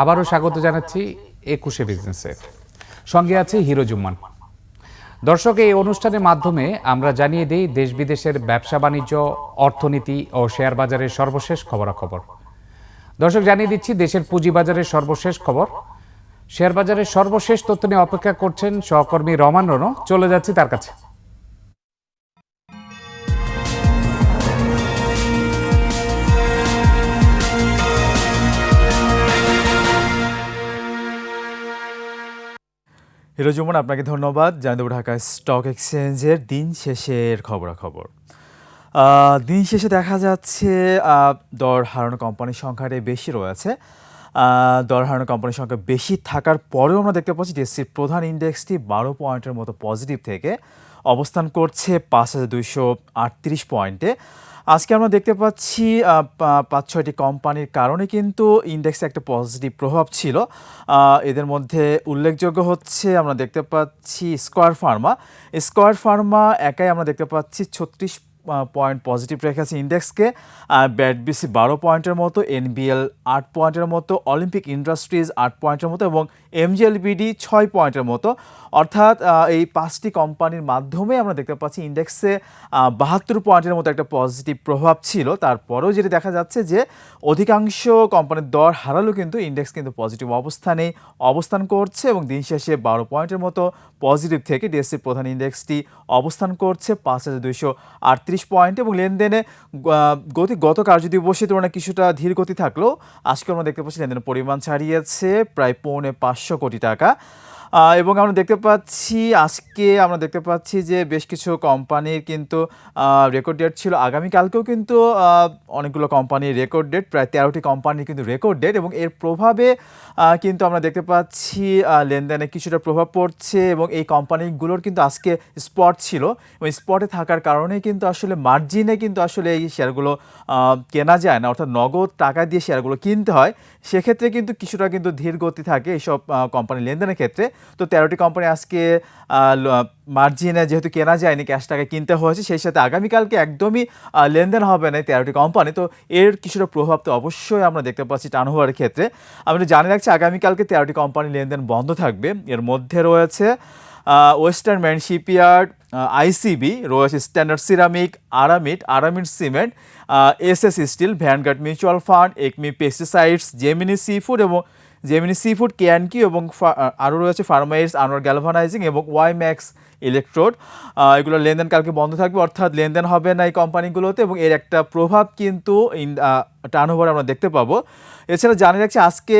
আবারও স্বাগত জানাচ্ছি একুশে বিজনেসে সঙ্গে আছে হিরো জুম্মান। দর্শক, এই অনুষ্ঠানের মাধ্যমে আমরা জানিয়ে দিই, দেশ বিদেশের ব্যবসা বাণিজ্য, অর্থনীতি ও শেয়ার বাজারের সর্বশেষ খবরাখবর। দর্শক, জানিয়ে দিচ্ছি, দেশের পুঁজিবাজারের সর্বশেষ খবর। শেয়ার বাজারের সর্বশেষ তথ্য নিয়ে অপেক্ষা করছেন সহকর্মী রমান রনো চলে যাচ্ছি তার কাছে। হিরো জুমন, আপনাকে ধন্যবাদ। জানিয়ে দেবো ঢাকা স্টক এক্সচেঞ্জের দিন শেষের খবরাখবর। দিন শেষে দেখা যাচ্ছে দর হারানো কোম্পানির সংখ্যাটাই বেশি রয়েছে। দর হারানো কোম্পানির সংখ্যা বেশি থাকার পরেও আমরা দেখতে পাচ্ছি ডিএসসির প্রধান ইন্ডেক্সটি বারো পয়েন্টের মতো পজিটিভ থেকে অবস্থান করছে পাঁচ হাজার দুইশো আটত্রিশ পয়েন্টে। আজকে আমরা দেখতে পাচ্ছি পাঁচ ছয়টি কোম্পানির কারণে কিন্তু ইন্ডেক্সে একটা পজিটিভ প্রভাব ছিল। এদের মধ্যে উল্লেখযোগ্য হচ্ছে আমরা দেখতে পাচ্ছি স্কোয়ার ফার্মা। স্কোয়ার ফার্মা একাই আমরা দেখতে পাচ্ছি ছত্রিশ পয়েন্ট পজিটিভ রেখেছে ইন্ডেক্সকে ব্যাটবিসি বারো পয়েন্টের মতো এনবিএল আট পয়েন্টের মতো অলিম্পিক ইন্ডাস্ট্রিজ আট পয়েন্টের মতো এবং এমজিএলবিডি ছয় পয়েন্টের মতো। অর্থাৎ এই পাঁচটি কোম্পানির মাধ্যমে আমরা দেখতে পাচ্ছি ইন্ডেক্সে বাহাত্তর পয়েন্টের মতো একটা পজিটিভ প্রভাব ছিল। তারপরেও যেটি দেখা যাচ্ছে যে, অধিকাংশ কোম্পানির দর হারালেও কিন্তু ইন্ডেক্স কিন্তু পজিটিভ অবস্থানে অবস্থান করছে এবং দিন শেষে বারো পয়েন্টের মতো পজিটিভ থেকে ডিএসসির প্রধান ইন্ডেক্সটি অবস্থান করছে পাঁচ হাজার দুইশো আটত্রিশ পয়েন্ট এবং লেনদেনে গতি গত কার্যদিবসের তুলনায় কিছুটা ধীর গতি থাকলেও আজকে আমরা দেখতে পাচ্ছি লেনদেনের পরিমাণ ছাড়িয়েছে প্রায় পৌনে পাঁচশো কোটি টাকা। এবং আমরা দেখতে পাচ্ছি আজকে আমরা দেখতে পাচ্ছি যে বেশ কিছু কোম্পানির কিন্তু রেকর্ড ডেট ছিল। আগামীকালকেও কিন্তু অনেকগুলো কোম্পানির রেকর্ড ডেট প্রায় তেরোটি কোম্পানির কিন্তু রেকর্ড ডেট এবং এর প্রভাবে কিন্তু আমরা দেখতে পাচ্ছি লেনদেনে কিছুটা প্রভাব পড়ছে এবং এই কোম্পানিগুলোর কিন্তু আজকে স্পট ছিল। এবং স্পটে থাকার কারণে কিন্তু আসলে মার্জিনে কিন্তু আসলে এই শেয়ারগুলো কেনা যায় না। অর্থাৎ নগদ টাকা দিয়ে শেয়ারগুলো কিনতে হয়। সেক্ষেত্রে কিন্তু কিছুটা কিন্তু ধীর গতি থাকে এইসব কোম্পানি লেনদেনের ক্ষেত্রে। তো তেরোটি কোম্পানি আজকে মার্জিনে যেহেতু কেনা যায়নি ক্যাশ টাকায় কিনতে হয়েছে, সেই সাথে আগামীকালকে একদমই লেনদেন হবে না তেরোটি কোম্পানি তো এর কিছুটা প্রভাব তো অবশ্যই আমরা দেখতে পাচ্ছি টার্নওভারের ক্ষেত্রে। আমি জানিয়ে রাখছি আগামীকালকে তেরোটি কোম্পানি লেনদেন বন্ধ থাকবে। এর মধ্যে রয়েছে ওয়েস্টার্ন ম্যান শিপইয়ার্ড আইসিবি রয়েছে standard ceramic Aramit Aramit cement S S steel Vanguard mutual fund Acme pesticides Gemini seafood এবং জেমিনি সি ফুড কেয়ানকি এবং আরও রয়েছে ফার্মাইডস আনোয়ার গ্যালভানাইজিং এবং ওয়াই ম্যাক্স ইলেকট্রোড এগুলো লেনদেন কালকে বন্ধ থাকবে, অর্থাৎ লেনদেন হবে না এই কোম্পানিগুলোতে এবং এর একটা প্রভাব কিন্তু ইন টার্নওভার আমরা দেখতে পাবো। এছাড়া জানিয়ে রাখছি, আজকে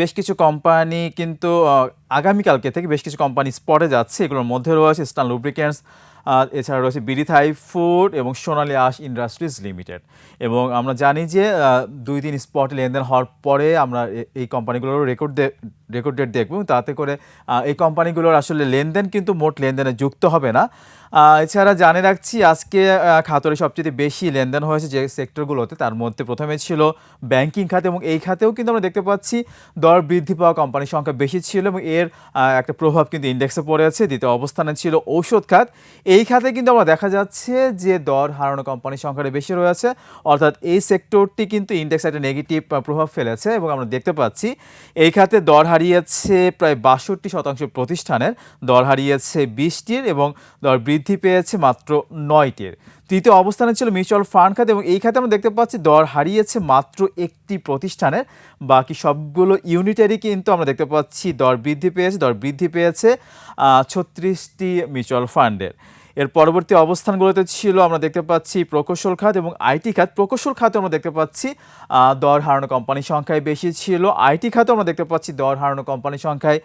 বেশ কিছু কোম্পানি কিন্তু আগামীকালকে থেকে বেশ কিছু কোম্পানি স্পটে যাচ্ছে। এগুলোর মধ্যে রয়েছে স্টান লুব্রিকেন্টস এছাড়া রয়েছে বিরিথাই ফুড এবং সোনালী আশ ইন্ডাস্ট্রিজ লিমিটেড। এবং আমরা জানি যে দুই দিন স্পট লেনদেন হওয়ার পরে আমরা এই কোম্পানিগুলোর রেকর্ড রেকর্ড ডেট দেখব তাতে করে এই কোম্পানিগুলোর আসলে লেনদেন কিন্তু মোট লেনদেনে যুক্ত হবে না। এছাড়া জানিয়ে রাখছি, আজকে খাতরে সবচেয়ে বেশি লেনদেন হয়েছে যে সেক্টরগুলোতে, তার মধ্যে প্রথমে ছিল ব্যাংকিং খাতে এবং এই খাতেও কিন্তু আমরা দেখতে পাচ্ছি, দর বৃদ্ধি পাওয়া কোম্পানির সংখ্যা বেশি ছিল এবং এর একটা প্রভাব কিন্তু ইন্ডেক্সে পড়েছে। দ্বিতীয় অবস্থানে ছিল ঔষধ খাত। এই খাতে কিন্তু আমরা দেখা যাচ্ছে যে দর হারানো কোম্পানির সংখ্যাটা বেশি রয়েছে, অর্থাৎ এই সেক্টরটি কিন্তু ইন্ডেক্সে একটা নেগেটিভ প্রভাব ফেলেছে এবং আমরা দেখতে পাচ্ছি, এই খাতে দর হারিয়েছে প্রায় বাষট্টি শতাংশ প্রতিষ্ঠানের, দর হারিয়েছে বিশটির এবং দর বৃদ্ধি পেয়েছে মাত্র নয়টির। তৃতীয় অবস্থানে ছিল মিউচুয়াল ফান্ড খাতে এবং এই খাতে আমরা দেখতে পাচ্ছি দর হারিয়েছে মাত্র একটি প্রতিষ্ঠানের। বাকি সবগুলো ইউনিটারই কিন্তু আমরা দেখতে পাচ্ছি দর বৃদ্ধি পেয়েছে, দর বৃদ্ধি পেয়েছে ছত্রিশটি মিউচুয়াল ফান্ডের। এর পরবর্তী অবস্থানগুলোতে ছিল, আমরা দেখতে পাচ্ছি প্রকৌশল খাত এবং আইটি খাত। প্রকৌশল খাতে আমরা দেখতে পাচ্ছি দর হারানো কোম্পানির সংখ্যায় বেশি ছিল। আইটি খাতে আমরা দেখতে পাচ্ছি দর হারানো কোম্পানির সংখ্যায়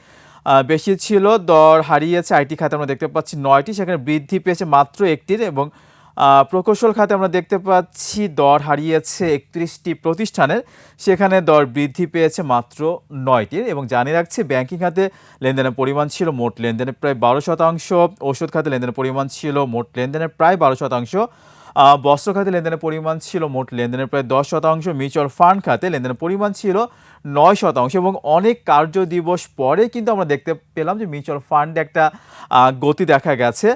বেশি ছিল। দর হারিয়েছে আইটি খাতে আমরা দেখতে পাচ্ছি নয়টি, সেখানে বৃদ্ধি পেয়েছে মাত্র একটির এবং প্রকৌশল খাতে আমরা দেখতে পাচ্ছি দর হারিয়েছে একত্রিশটি প্রতিষ্ঠানের। সেখানে দর বৃদ্ধি পেয়েছে মাত্র নয়টির এবং জানিয়ে রাখছে, ব্যাংকিং খাতে লেনদেনের পরিমাণ ছিল মোট লেনদেনের প্রায় বারো শতাংশ ওষুধ খাতে লেনদেনের পরিমাণ ছিল মোট লেনদেনের প্রায় বারো শতাংশ। বস্ত্র খাতে লেনদেনের পরিমাণ ছিল মোট লেনদেনের প্রায় দশ শতাংশ মিউচুয়াল ফান্ড খাতে লেনদেনের পরিমাণ ছিল নয় শতাংশ এবং অনেক কার্য দিবস পরে কিন্তু আমরা দেখতে পেলাম যে মিউচুয়াল ফান্ডে একটা গতি দেখা গেছে।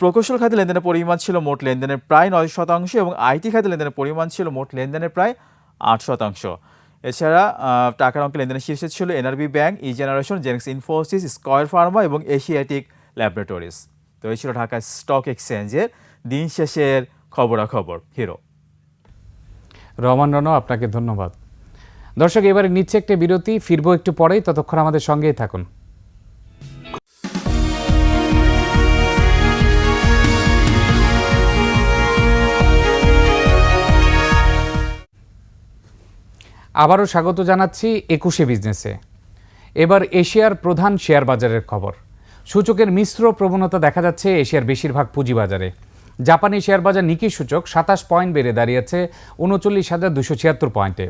প্রকৌশল খাতে লেনদেনের পরিমাণ ছিল মোট লেনদেনের প্রায় নয় শতাংশ এবং আইটি খাতে লেনদেনের পরিমাণ ছিল মোট লেনদেনের প্রায় আট শতাংশ। এছাড়া টাকার অঙ্কে লেনদেনের শীর্ষে ছিল NRB Bank, E Generation, Genex Infosys, Square Pharma এবং এশিয়াটিক ল্যাবরেটরিজ। তো এই ছিল ঢাকা স্টক এক্সচেঞ্জের দিন শেষের খবরাখবর, হিরো। রহমান রণ আপনাকে ধন্যবাদ। দর্শক, এবারে নিচ্ছে একটা বিরতি, ফিরবো একটু পরেই, ততক্ষণ আমাদের সঙ্গেই থাকুন। আবারও স্বাগত জানাচ্ছি একুশে বিজনেসে। এবার এশিয়ার প্রধান শেয়ার বাজারের খবর। সূচকের মিশ্র প্রবণতা দেখা যাচ্ছে এশিয়ার বেশিরভাগ পুঁজিবাজারে। জাপানি শেয়ার বাজার নিকি সূচক সাতাশ পয়েন্ট বেড়ে দাঁড়িয়েছে উনচল্লিশ হাজার দুশো ছিয়াত্তর পয়েন্টে।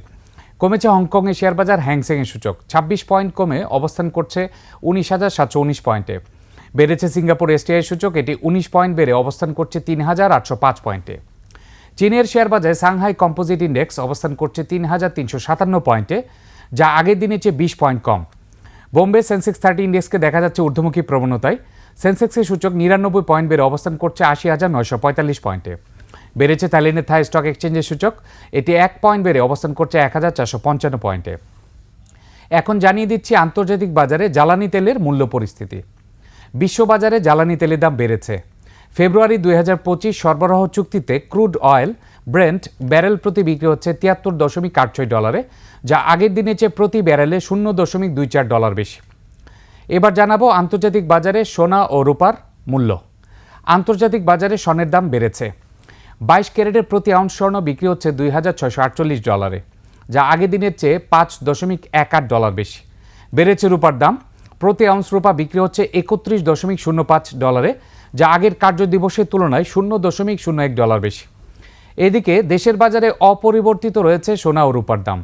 কমেছে হংকংয়ের শেয়ার বাজার হ্যাংসেংয়ের সূচক, ছাব্বিশ পয়েন্ট কমে অবস্থান করছে উনিশ হাজার সাতশো উনিশ পয়েন্টে। বেড়েছে সিঙ্গাপুর এসটিআই সূচক, এটি উনিশ পয়েন্ট বেড়ে অবস্থান করছে তিন হাজার আটশো পাঁচ পয়েন্টে। চীনের শেয়ার বাজারে সাংহাই কম্পোজিট ইন্ডেক্স অবস্থান করছে তিন হাজার তিনশো সাতান্ন পয়েন্টে, যা আগের দিনের চেয়ে বিশ পয়েন্ট কম। বোম্বে সেন্সেক্স থার্টি ইন্ডেক্সকে দেখা যাচ্ছে ঊর্ধ্বমুখী প্রবণতায় সেন্সেক্সের সূচক নিরানব্বই পয়েন্ট বেড়ে অবস্থান করছে আশি হাজার নয়শো পঁয়তাল্লিশ পয়েন্টে। বেড়েছে থাইল্যান্ডের থাই স্টক এক্সচেঞ্জের সূচক। এটি এক পয়েন্ট বেড়ে অবস্থান করছে এক হাজার চারশো পঞ্চান্ন পয়েন্টে। এখন জানিয়ে দিচ্ছি আন্তর্জাতিক বাজারে জ্বালানি তেলের মূল্য পরিস্থিতি। বিশ্ববাজারে জ্বালানি তেলের দাম বেড়েছে। ফেব্রুয়ারি দুই হাজার পঁচিশ সরবরাহ চুক্তিতে ক্রুড অয়েল, ব্রেন্ট ব্যারেল প্রতি বিক্রি হচ্ছে তিয়াত্তর দশমিক আট ছয় ডলারে, যা আগের দিনের চেয়ে প্রতি ব্যারেলে শূন্য দশমিক দুই চার ডলার বেশি। এবার জানাব আন্তর্জাতিক বাজারে সোনা ও রূপার মূল্য। আন্তর্জাতিক বাজারে স্বর্ণের দাম বেড়েছে। বাইশ ক্যারেটের প্রতি আউন্স স্বর্ণ বিক্রি হচ্ছে দুই হাজার ছয়শো আটচল্লিশ ডলারে, যা আগের দিনের চেয়ে পাঁচ দশমিক এক আট ডলার বেশি। বেড়েছে রূপার দাম। প্রতি আউন্স রূপা বিক্রি হচ্ছে একত্রিশ দশমিক শূন্য পাঁচ ডলারে, যা আগের কার্য দিবসের তুলনায় শূন্য দশমিক শূন্য এক ডলার বেশি। এদিকে দেশের বাজারে অপরিবর্তিত রয়েছে সোনা ও রূপার দাম।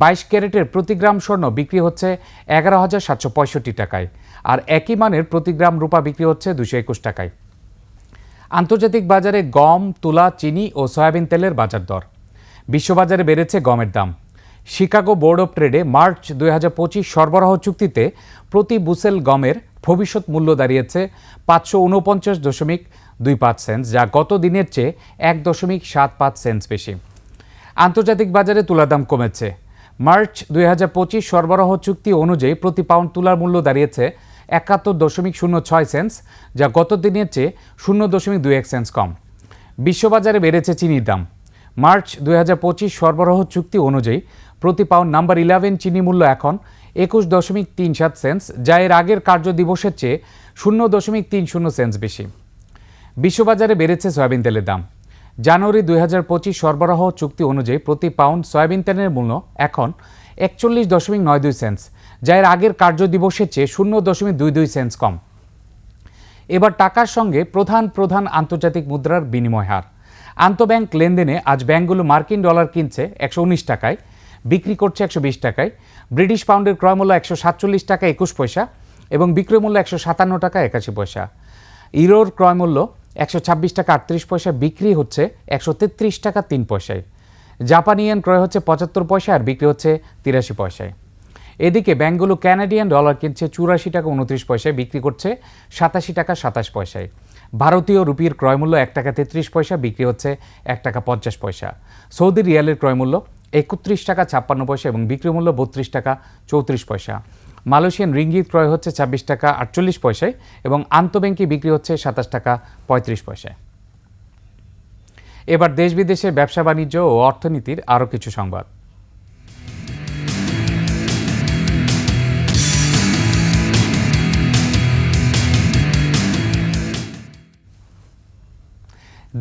বাইশ ক্যারেটের প্রতি গ্রাম স্বর্ণ বিক্রি হচ্ছে এগারো হাজার সাতশো পঁয়ষট্টি টাকায়, আর একই মানের প্রতি গ্রাম রূপা বিক্রি হচ্ছে দুশো একুশ টাকায়। আন্তর্জাতিক বাজারে গম, তুলা, চিনি ও সয়াবিন তেলের বাজার দর। বিশ্ববাজারে বেড়েছে গমের দাম। শিকাগো বোর্ড অফ ট্রেডে মার্চ দুই হাজার পঁচিশ সরবরাহ চুক্তিতে প্রতি বুসেল গমের ভবিষ্যৎ মূল্য দাঁড়িয়েছে পাঁচশো উনপঞ্চাশ দশমিক দুই পাঁচ সেন্স যা গত দিনের চেয়ে এক দশমিক সাত পাঁচ সেন্স বেশি। আন্তর্জাতিক বাজারে তুলার দাম কমেছে। মার্চ দুই হাজার পঁচিশ সরবরাহ চুক্তি অনুযায়ী প্রতি পাউন্ড তুলার মূল্য দাঁড়িয়েছে একাত্তর দশমিক শূন্য ছয় সেন্স যা গত দিনের চেয়ে শূন্য দশমিক দুই এক সেন্স কম। বিশ্ববাজারে বেড়েছে চিনির দাম। মার্চ দুই হাজার পঁচিশ সরবরাহ চুক্তি অনুযায়ী প্রতি পাউন্ড নাম্বার ইলেভেন চিনি মূল্য এখন একুশ দশমিক তিন সাত সেন্স যা এর আগের কার্য দিবসের চেয়ে শূন্য দশমিক তিন শূন্য সেন্স বেশি। বিশ্ববাজারে বেড়েছে সয়াবিন তেলের দাম। জানুয়ারি দুই হাজার পঁচিশ সরবরাহ চুক্তি অনুযায়ী প্রতি পাউন্ড সয়াবিন তেলের মূল্য এখন একচল্লিশ দশমিক নয় দুই সেন্স যা এর আগের কার্য দিবসের চেয়ে শূন্য দশমিক দুই দুই সেন্স কম। এবার টাকার সঙ্গে প্রধান প্রধান আন্তর্জাতিক মুদ্রার বিনিময় হার। আন্তঃব্যাংক লেনদেনে আজ ব্যাংকগুলো মার্কিন ডলার কিনছে একশো উনিশ টাকায়, বিক্রি করছে একশো বিশ টাকায়, ব্রিটিশ পাউন্ডের ক্রয় মূল্য একশো সাতচল্লিশ টাকা একুশ পয়সা এবং বিক্রয় মূল্য একশো সাতান্ন টাকা একাশি পয়সা। ইউরোর ক্রয় মূল্য একশো ছাব্বিশ টাকা আটত্রিশ পয়সা বিক্রি হচ্ছে, একশো তেত্রিশ টাকা তিন পয়সায়। জাপানি ইয়েন ক্রয় হচ্ছে পঁচাত্তর পয়সা আর বিক্রি হচ্ছে তিরাশি পয়সায়। এদিকে ব্যাংকগুলো ক্যানাডিয়ান ডলার কিনছে চুরাশি টাকা উনত্রিশ পয়সায়, বিক্রি করছে সাতাশি টাকা সাতাশ পয়সায়। ভারতীয় রুপির ক্রয়মূল্য এক টাকা তেত্রিশ পয়সা, বিক্রি হচ্ছে এক টাকা পঞ্চাশ পয়সা। সৌদি রিয়ালের ক্রয়মূল্য একত্রিশ টাকা ছাপ্পান্ন পয়সা এবং বিক্রয় মূল্য বত্রিশ টাকা চৌত্রিশ পয়সা। মালয়েশিয়ান রিঙ্গিত ক্রয় হচ্ছে ছাব্বিশ টাকা আটচল্লিশ পয়সায় এবং আন্তঃব্যাংকে বিক্রি হচ্ছে সাতাশ টাকা পঁয়ত্রিশ পয়সায়। এবার দেশ বিদেশের ব্যবসা বাণিজ্য ও অর্থনীতির আরও কিছু সংবাদ।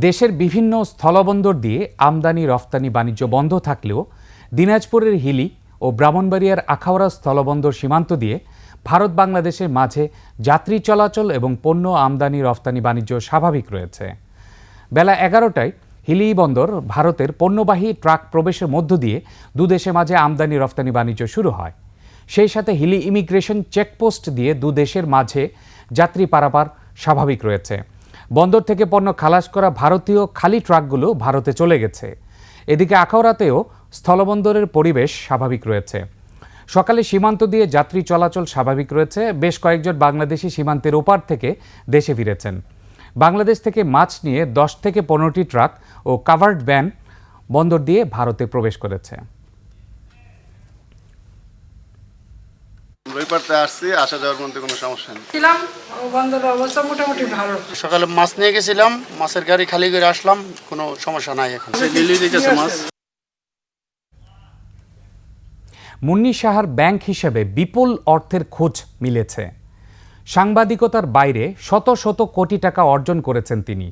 দেশের বিভিন্ন স্থলবন্দর দিয়ে আমদানি রফতানি বাণিজ্য বন্ধ থাকলেও দিনাজপুরের হিলি ও ব্রাহ্মণবাড়িয়ার আখাউড়া স্থলবন্দর সীমান্ত দিয়ে ভারত বাংলাদেশের মাঝে যাত্রী চলাচল এবং পণ্য আমদানি রফতানি বাণিজ্য স্বাভাবিক রয়েছে। বেলা এগারোটায় হিলি বন্দর ভারতের পণ্যবাহী ট্রাক প্রবেশের মধ্য দিয়ে দুদেশের মাঝে আমদানি রফতানি বাণিজ্য শুরু হয়। সেই সাথে হিলি ইমিগ্রেশন চেকপোস্ট দিয়ে দুদেশের মাঝে যাত্রী পারাপার স্বাভাবিক রয়েছে। বন্দর থেকে পণ্য খালাস করা ভারতীয় খালি ট্রাকগুলো ভারতে চলে গেছে। এদিকে আখাউড়াতেও স্থলবন্দরের পরিবেশ স্বাভাবিক রয়েছে। সকালে সীমান্ত দিয়ে যাত্রী চলাচল স্বাভাবিক রয়েছে। বেশ কয়েকজন বাংলাদেশি সীমান্তের ওপার থেকে দেশে ফিরেছেন। বাংলাদেশ থেকে মাছ নিয়ে দশ থেকে পনেরোটি ট্রাক ও কাভার্ড ভ্যান বন্দর দিয়ে ভারতে প্রবেশ করেছে। রবিবারতে আসছি আসা যাওয়ার মধ্যে কোনো সমস্যা নেই। ছিলাম বন্ধের অবস্থা মোটামুটি ভালো। সকালে মাছ নিয়ে গেছিলাম মাছের গাড়ি খালি করে আসলাম কোনো সমস্যা নাই এখন। সে লিলি মাছ। মুন্নি সাহার ব্যাংক হিসেবে বিপুল অর্থের খোঁজ মিলেছে। সাংবাদিকতার বাইরে শত শত কোটি টাকা অর্জন করেছেন তিনি।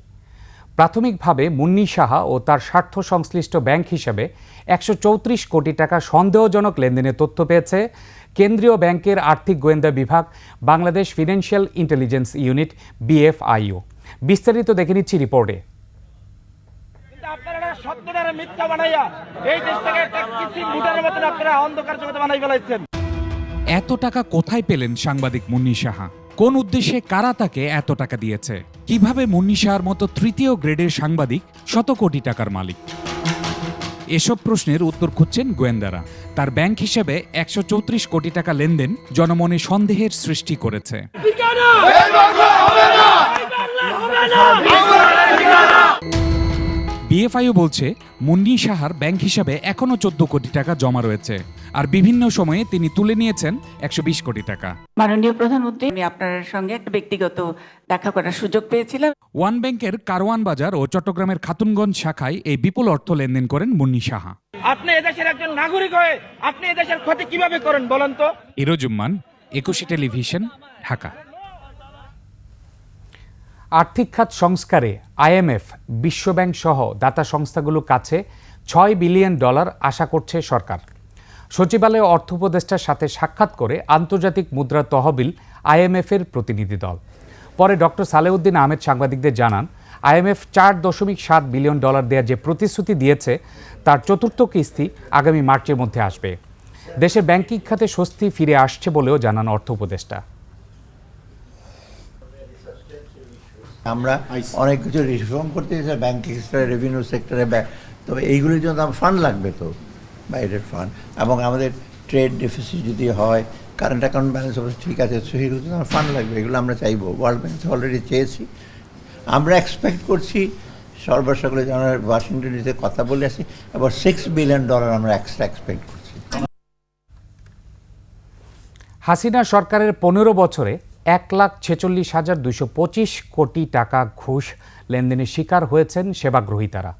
প্রাথমিকভাবে মুন্নি সাহা ও তার স্বার্থ সংশ্লিষ্ট ব্যাংক হিসেবে একশো চৌত্রিশ কোটি টাকা সন্দেহজনক লেনদেনের তথ্য পেয়েছে কেন্দ্রীয় ব্যাংকের আর্থিক গোয়েন্দা বিভাগ, Bangladesh Financial Intelligence Unit, BFIO. বিস্তারিত দেখে নিচ্ছি রিপোর্টে। সত্যটারে মিথ্যা বানাইয়া এই দেশটাকে একটা মতন আপনারা অন্ধকার জগতে বানাই ফেলাইছেন। এত টাকা কোথায় পেলেন সাংবাদিক মুন্নি সাহা? কোন উদ্দেশ্যে কারা তাকে এত টাকা দিয়েছে? কীভাবে মুন্নি সাহার মতো তৃতীয় গ্রেডের সাংবাদিক শত কোটি টাকার মালিক? এসব প্রশ্নের উত্তর খুঁজছেন গোয়েন্দারা। তার ব্যাংক হিসেবে একশো চৌত্রিশ কোটি টাকা লেনদেন জনমনে সন্দেহের সৃষ্টি করেছে। বিএফআইও বলছে মুন্নি সাহার ব্যাংক হিসাবে এখনও চোদ্দ কোটি টাকা জমা রয়েছে আর বিভিন্ন সময়ে তিনি তুলে নিয়েছেন একশো বিশ কোটি টাকা। মাননীয় প্রধানমন্ত্রী আমি আপনার সঙ্গে একটা ব্যক্তিগত দেখা করার সুযোগ পেয়েছিলাম। ওয়ান ব্যাংকের কারওয়ান বাজার ও চট্টগ্রামের খাতুনগঞ্জ শাখায় এই বিপুল অর্থ লেনদেন করেন মুন্নি সাহা। আপনি এদেশের একজন নাগরিক হয়ে আপনি এদেশের ক্ষতি কীভাবে করেন বলেন তো? ইরোজুম্মান একুশে টেলিভিশন ঢাকা। আর্থিক খাত সংস্কারে আইএমএফ, বিশ্বব্যাংক সহ দাতা সংস্থাগুলোর কাছে ছয় বিলিয়ন ডলার আশা করছে সরকার। সচিবালয়ে অর্থ উপদেষ্টার সাথে সাক্ষাৎ করে আন্তর্জাতিক মুদ্রা তহবিল আইএমএফের প্রতিনিধি দল। পরে ডক্টর সালেউদ্দিন আহমেদ সাংবাদিকদের জানান, আইএমএফ চার দশমিক সাত বিলিয়ন ডলার দেওয়ার যে প্রতিশ্রুতি দিয়েছে, তার চতুর্থ কিস্তি আগামী মার্চের মধ্যে আসবে। দেশে ব্যাংকিং খাতে স্বস্তি ফিরে আসছে বলেও জানান অর্থ উপদেষ্টা। আমরা অনেক কিছু রিফর্ম করতে চাই ব্যাংকিং সেক্টরে রেভিনিউ সেক্টরে তবে এইগুলির জন্য আমার ফান্ড লাগবে তো বাইরের ফান্ড এবং আমাদের ট্রেড ডেফিসিট যদি হয় কারেন্ট অ্যাকাউন্ট ব্যালেন্স অবস্থা ঠিক আছে সেগুলোর জন্য আমার ফান্ড লাগবে এগুলো আমরা চাইব। ওয়ার্ল্ড ব্যাংক অলরেডি চেয়েছি। আমরা এক্সপেক্ট করছি সর্বসকলে যেন ওয়াশিংটন ডিসিতে কথা বলে আসি এবার সিক্স বিলিয়ন ডলার আমরা এক্সট্রা এক্সপেক্ট করছি। হাসিনা সরকারের পনেরো বছরে এক লাখ ছেচল্লিশ হাজার দুশো পঁচিশ কোটি টাকা ঘুষ লেনদেনের শিকার হয়েছেন সেবাগ্রহীতারা।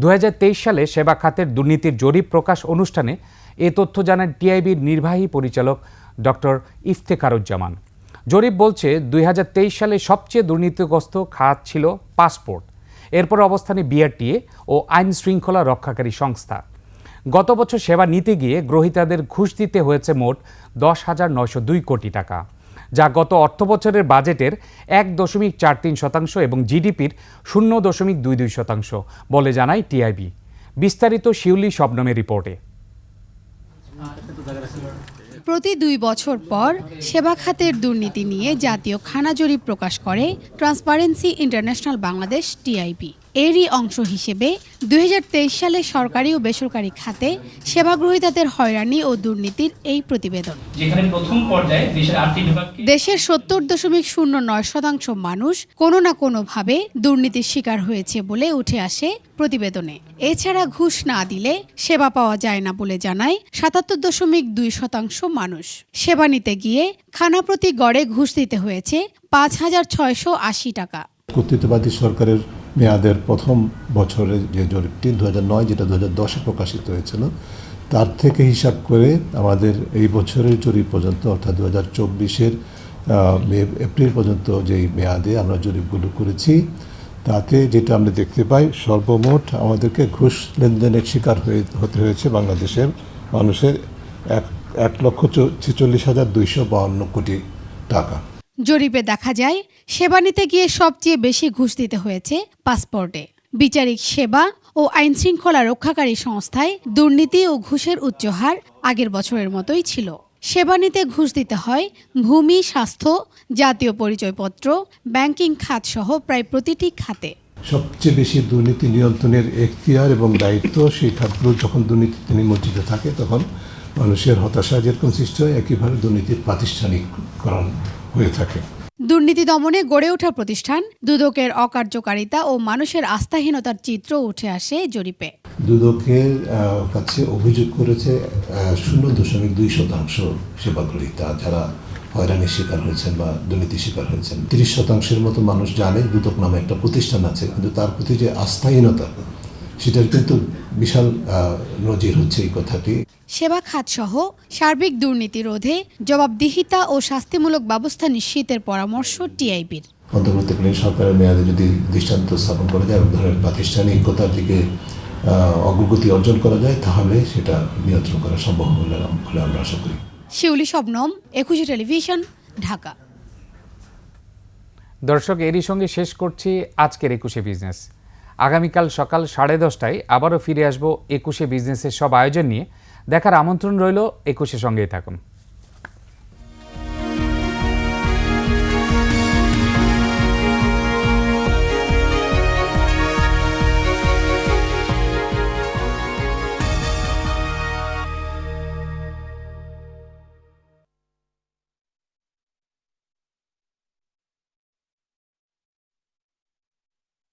দুই হাজার তেইশ সালে সেবা খাতের দুর্নীতির জরিপ প্রকাশ অনুষ্ঠানে এ তথ্য জানান টিআইবির নির্বাহী পরিচালক ডক্টর ইফতেখারুজ্জামান। জরিপ বলছে, দুই হাজার তেইশ সালে সবচেয়ে দুর্নীতিগ্রস্ত খাত ছিল পাসপোর্ট। এরপর অবস্থানে বিআরটিএ ও আইন শৃঙ্খলা রক্ষাকারী সংস্থা। গত বছর সেবা নিতে গিয়ে গ্রহীতাদের ঘুষ দিতে হয়েছে মোট দশ হাজার নয়শো দুই কোটি টাকা। যা গত অর্থবছরের বাজেটের এক দশমিক চার তিন শতাংশ এবং জিডিপির শূন্য দশমিক দুই দুই শতাংশ, বলে জানায় টিআইবি। বিস্তারিত শিউলি শবনমের রিপোর্টে। প্রতি দুই বছর পর সেবা খাতের দুর্নীতি নিয়ে জাতীয় খানা জরিপ প্রকাশ করে ট্রান্সপারেন্সি ইন্টারন্যাশনাল বাংলাদেশ টিআইবি। এরই অংশ হিসেবে দুই হাজার তেইশ সালে সরকারি ও বেসরকারি খাতে সেবা গ্রহীতাদের হয়রানি ও দুর্নীতির এই প্রতিবেদন। যেখানে প্রথম পর্যায়ে দেশের সত্তর দশমিক শূন্য নয় শতাংশ মানুষ কোনো না কোনোভাবে দুর্নীতির শিকার হয়েছে বলে উঠে আসে প্রতিবেদনে। এছাড়া ঘুষ না দিলে সেবা পাওয়া যায় না বলে জানায় সাতাত্তর দশমিক দুই শতাংশ মানুষ। সেবা নিতে গিয়ে খানা প্রতি গড়ে ঘুষ দিতে হয়েছে পাঁচ হাজার ছয়শো আশি টাকা। কর্তৃত্ববাদী সরকারের মেয়াদের প্রথম বছরে যে জরিপটি দু নয় যেটা দু হাজার দশে প্রকাশিত হয়েছিল, তার থেকে হিসাব করে আমাদের এই বছরের জরিপ পর্যন্ত, অর্থাৎ দু হাজার চব্বিশের এপ্রিল পর্যন্ত যেই মেয়াদে আমরা জরিপগুলো করেছি, তাতে যেটা আমরা দেখতে পাই, সর্বমোট আমাদেরকে ঘুষ লেনদেনের শিকার হয়ে, হতে হয়েছে বাংলাদেশের মানুষের এক এক লক্ষ ছেচল্লিশ হাজার দুইশো বাহান্ন কোটি টাকা। জরিপে দেখা যায়, সেবা নিতে গিয়ে সবচেয়ে বেশি ঘুষ দিতে হয়েছে পাসপোর্টে। বিচারিক সেবা ও আইন শৃঙ্খলা রক্ষাকারী সংস্থায় দুর্নীতি ও ঘুষের উচ্চহার আগের বছরের মতোই ছিল। সেবা নিতে ঘুষ দিতে হয় ভূমি, স্বাস্থ্য, জাতীয় পরিচয়পত্র, ব্যাংকিং খাত সহ প্রায় প্রতিটি খাতে। সবচেয়ে বেশি দুর্নীতি নিয়ন্ত্রণের এখতিয়ার এবং দায়িত্ব সেই খাতগুলো যখন দুর্নীতিতে নিমজ্জিত থাকে, তখন মানুষের হতাশা যেরকম সৃষ্টি হয়, একইভাবে দুর্নীতির প্রাতিষ্ঠানিককরণ। হয়ে থাকে। দুর্নীতি দমনে গড়ে ওঠা প্রতিষ্ঠান দুদকের অকার্যকারিতা ও মানুষের আস্থাহীনতার চিত্র উঠে আসে জরিপে। দুদকের কাছে অভিযোগ করেছে শূন্য দশমিক দুই শতাংশ সেবাগ্রহীতা যারা হয়রানির শিকার হয়েছেন বা দুর্নীতির শিকার হয়েছেন তিরিশ শতাংশের মতো মানুষ জানে দুদক নামে একটা প্রতিষ্ঠান আছে কিন্তু তার প্রতি যে আস্থাহীনতা সেটার কিন্তু বিশাল আহ, নজির হচ্ছে এই কথাটি। সেবা খাতসহ সার্বিক দুর্নীতি রোধে জবাবদিহিতা ও শাস্তিমূলক ব্যবস্থা নিশ্চিতের পরামর্শ টিআইবির। অন্তর্বর্তীকালীন সরকারের মেয়াদে যদি দৃষ্টান্ত স্থাপন করা যায় এবং ধরনের প্রাতিষ্ঠানিকতার দিকে অগ্রগতি অর্জন করা যায় তাহলে সেটা নিয়ন্ত্রণ করা সম্ভব বলে বলে আমরা আশা করি। শিউলি শবনম একুশে টেলিভিশন ঢাকা। দর্শক এরই সঙ্গে শেষ করছি আজকের একুশে বিজনেস। আগামীকাল সকাল সাড়ে দশটায় আবারও ফিরে আসব একুশে বিজনেসের সব আয়োজন নিয়ে। দেখার আমন্ত্রণ রইল একুশে সঙ্গেই থাকুন।